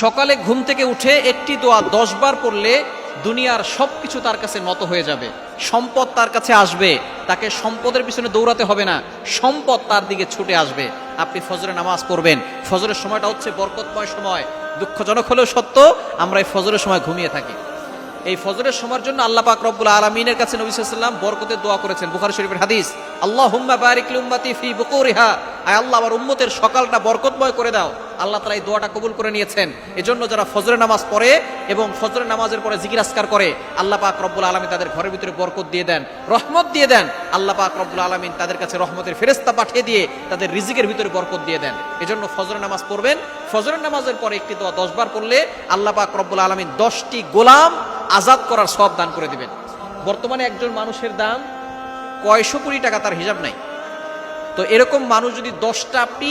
সকালে ঘুম থেকে উঠে একটি দোয়া দশ বার পড়লে দুনিয়ার সব কিছু তার কাছে নত হয়ে যাবে। সম্পদ তার কাছে আসবে। তাকে সম্পদের পিছনে দৌড়াতে হবে না। সম্পদ তার দিকে ছুটে আসবে। আপনি ফজরে নামাজ পড়বেন। ফজরের সময়টা হচ্ছে বরকতময় সময়। দুঃখজনক হলেও সত্য, আমরা এই ফজরের সময় ঘুমিয়ে থাকি। এই ফজরের সময়ের জন্য আল্লাহ পাক রব্বুল আলমিনের কাছে নবী সাল্লাম বরকতের দোয়া করেছেন বুখারী শরীফের হাদিস আল্লাহ হুম্মা বারিক উম্মতি ফি বুকুরিহা। আয় আল্লাহ, আমার উম্মতের সকালটা বরকতময় করে দাও। আল্লাহ তালা এই দোয়াটা কবুল করে নিয়েছেন। এজন্য যারা ফজরের নামাজ পড়ে এবং ফজরের নামাজের পরে জিকির আসকার করে, আল্লাহ পাক রব্বুল আলমী তাদের ঘরের ভিতরে বরকত দিয়ে দেন, রহমত দিয়ে দেন, আল্লাহ পাক রব্বুল আলমিন তাদের কাছে রহমতের ফেরেস্তা পাঠিয়ে দিয়ে তাদের রিজিকের ভিতরে বরকত দিয়ে দেন। এজন্য ফজরের নামাজ পড়বেন, ফজরের নামাজের পরে একটি দোয়া দশবার পড়লে আল্লাহ পাক রব্বুল আলমিন দশটি গোলাম আজাদ করার সব দান করে দিবেন। বর্তমানে একজন মানুষের দাম কয়শো কোটি টাকা, তার হিসাব নাই। তো এরকম মানুষ যদি দশটা আপনি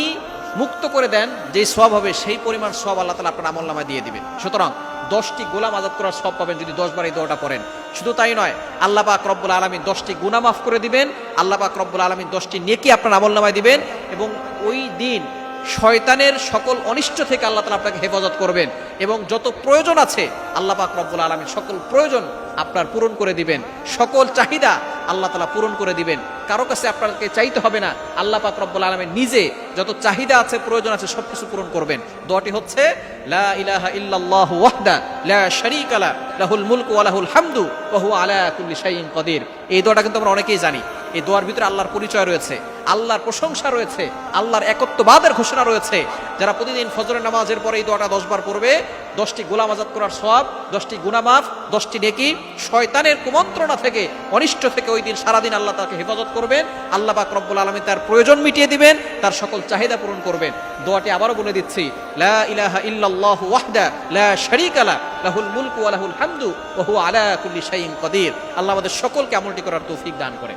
মুক্ত করে দেন যে সব হবে সেই পরিমাণ সব আল্লাহ তালা আপনার আমল নামায় দিয়ে দিবেন। সুতরাং দশটি গোলাম আজাদ করার সব পাবেন যদি দশ বার এই দোয়াটা পড়েন। শুধু তাই নয়, আল্লাহ পাক রব্বুল আলমী দশটি গুণা মাফ করে দিবেন, আল্লাহ পাক রব্বুল আলমী দশটি নেকি আপনার আমল নামায় দিবেন এবং ওই দিন শয়তানের সকল অনিষ্ট থেকে আল্লাহ তালা আপনাকে হেফাজত করবেন এবং যত প্রয়োজন আছে, আল্লাহ পাক রব্বুল আলমী সকল প্রয়োজন আপনার পূরণ করে দিবেন। সকল চাহিদা আল্লাহ তালা পূরণ করে দিবেন। কারও কাছে আপনাকে চাইতে হবে না। আল্লাহ পাক রব্বুল আলমের নিজে যত চাহিদা আছে, প্রয়োজন আছে সব কিছু পূরণ করবেন। দোয়াটি হচ্ছে, লা ইলাহা ইল্লাল্লাহু ওয়াহদা, লা শারীকা লাহুল মুলকু ওয়া লাহুল হামদু, ওয়া হুয়া আলা কুল্লি শাইইন কাদির। এই দোয়াটা কিন্তু আমরা অনেকেই জানি। এই দোয়ার ভিতরে আল্লাহর পরিচয় রয়েছে, আল্লাহর প্রশংসা রয়েছে, আল্লাহর একত্ববাদের ঘোষণা রয়েছে। যারা প্রতিদিন ফজরের নামাজের পরে এই দোয়াটা দশবার পড়বে, দশটি গোলাম আজাদ করার সব দশটি গুনামাফ দশটি নেকি, শয়তানের কুমন্ত্রণা থেকে, অনিষ্ট থেকে ওই দিন সারাদিন আল্লাহ তাকে হেফাজত করবেন, আল্লাহ পাক রব্বুল আলমী তার প্রয়োজন মিটিয়ে দিবেন, তার সকল চাহিদা পূরণ করবেন। দোয়াটি আবারও বলে দিচ্ছি, লা ইলাহা ইল্লাল্লাহু ওয়াহদা, লা শারীকা লা, লাহুল মুলকু ওয়া লাহুল হামদু, ওয়া হুয়া আলা কুল্লি শাইইন কাদির। আল্লাহ আমাদের সকলকে আমলটি করার তৌফিক দান করে।